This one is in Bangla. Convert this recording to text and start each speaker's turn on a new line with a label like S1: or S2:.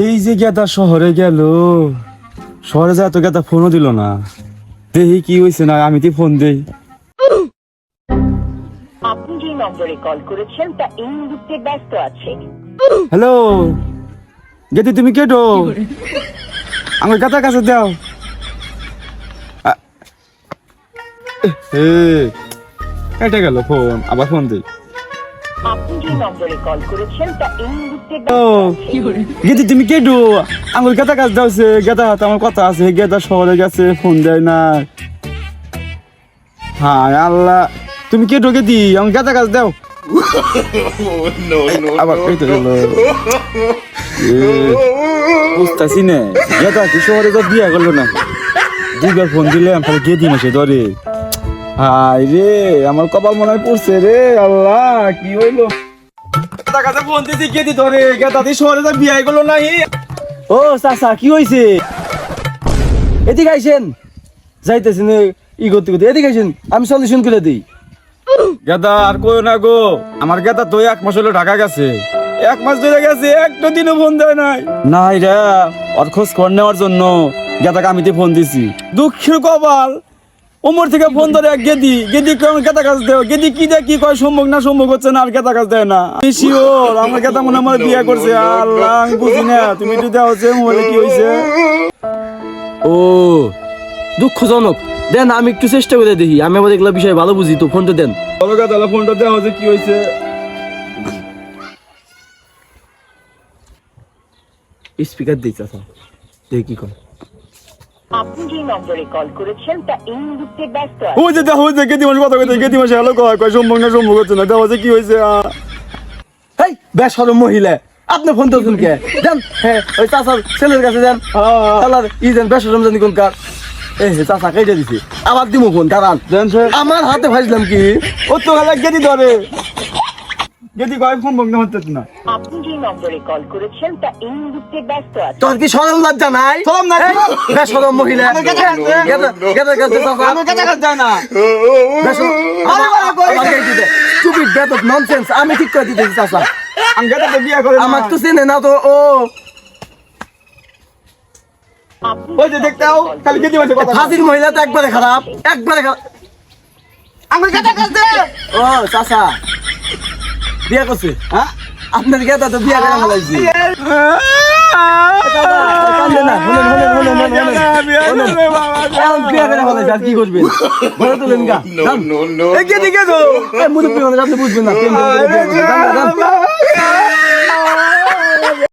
S1: এই যে গেদা শহরে গেল শহরে যায় তো গেদা ফোনও দিল না। দেখি কি হয়েছে না আমি তো ফোন দেই।
S2: আপনি যে নম্বরে কল করেছেন তা এই মুহূর্তে ব্যস্ত আছে।
S1: হ্যালো গেদি তুমি কেটো আমার গাতার কাছে দাও। কেটে গেল ফোন আবার ফোন দিই।
S2: আপনি যে নম্বরে কল করেছেন তা এই মুহূর্তে
S1: ও
S2: ব্যস্ত আছে
S1: গেদি? তুমি গাতা দাও সে গেদা হাতে আমার কথা আছে গেদা শহরে গেছে ফোন দেয় না। হ্যাঁ আল্লাহ তুমি কেটো গেদি আমার গাতা কাছে দাও আবার কেটে গেল বুঝতেছি না। গেদা কি শহরে তো বিয়া করল না? দুইবার ফোন দিলাম তাহলে গেদি মাসে ধরে। হাই রে আমার কপাল মনে হয় পড়ছে রে আল্লাহ কি হইল? তার কাছে ফোন দিছি গেদি ধরে গেদা দি শহরে তো বিয়া করল না
S3: ও চাচা কি হয়েছে এদিকে আইসেন। যাইতেছেন ই করতে করতে এদিকে আইসেন আমি সলিউশন করে দিই।
S1: গেদা আর কই না গো আমার গেদা তো এক মাস হলো ঢাকা গেছে। এক মাস ধরে গেছে একটা দিনও ফোন দেয় নাই। নাই রে ওর খোঁজ খবর নেওয়ার জন্য গেদাকে আমি তো ফোন দিছি। দুঃখের কপাল। ওমর থেকে ফোন ধরে গেদি গেদি কেমন গেদা কাজ দেও? গেদি কি দেয় কি কয় সম্ভব না সম্ভব হচ্ছে না আর গেদা কাজ দেয় না। আমি শিওর আমার গেদা মনে আমার বিয়ে করছে। আল্লাহ আমি বুঝি না তুমি দেওয়া হচ্ছে মোবাইলে কি হয়েছে
S3: ও দুঃখজনক। দেন আমি একটু চেষ্টা করে দেখি। আমি আবার এগুলো বিষয় ভালো বুঝি তো ফোনটা দেন।
S1: বলো গেদা ফোনটা দেওয়া হচ্ছে কি হয়েছে
S3: স্পিকার দিই চাচা। দেখি কি কর
S2: আপনি যে নম্বরে কল করেছেন তা এই মুহূর্তে ব্যস্ত আছে
S1: ওই যে দেখো ওই যে গেদি কথা কইতে গেদি মাসে হ্যালো কয় কয় সম্ভব না সম্ভব হচ্ছে না দেওয়া কি হয়েছে? আহ?
S3: বেসরম মহিলা আপনি ফোন দিয়েছেন কে? দেন হ্যাঁ ওই চাচার ছেলের কাছে ই বেসরম জানি কোন কার। এই হে চাচা কেটে দিছি। আবার দিমু ফোন কারণ
S1: দেন স্যার।
S3: আমার হাতে ভাজলাম কি?
S1: ও তো গেলে গেদি ধরে। গেদি কয় সম্ভব না হচ্ছে না
S2: আপনি যে নম্বরে কল করেছেন তা এই মুহূর্তে ব্যস্ত আছে
S3: তোর কি সরম লজ্জা নাই
S1: সরম নাই।
S3: এই, বেসরম মহিলা
S1: আমার কাছে আছে।
S3: গেদা- গেদা কাছে চাচা।
S1: আমার কাছে যায় না
S3: বেসরম-
S1: আরে বাবা, কই?
S3: আমার গায়ে দিতে। Stupid, বেয়াদব, আমি ঠিক করে দিতেছি চাচা
S1: আমি গেদা তো বিয়ে করে
S3: আমার তো চেনে না তো ও
S2: আপনি
S1: ওই যে দেখতাও খালি মাসে কথা
S3: ফাজির মহিলা তো একবারে খারাপ একবারে খারাপ
S1: আমার কাছে কাজ
S3: ও চাচা বিয়া করছে হ্যাঁ? আপনার গেদা তো বিয়া করে ফেলাইছি কি করবেন? বুঝবেন না,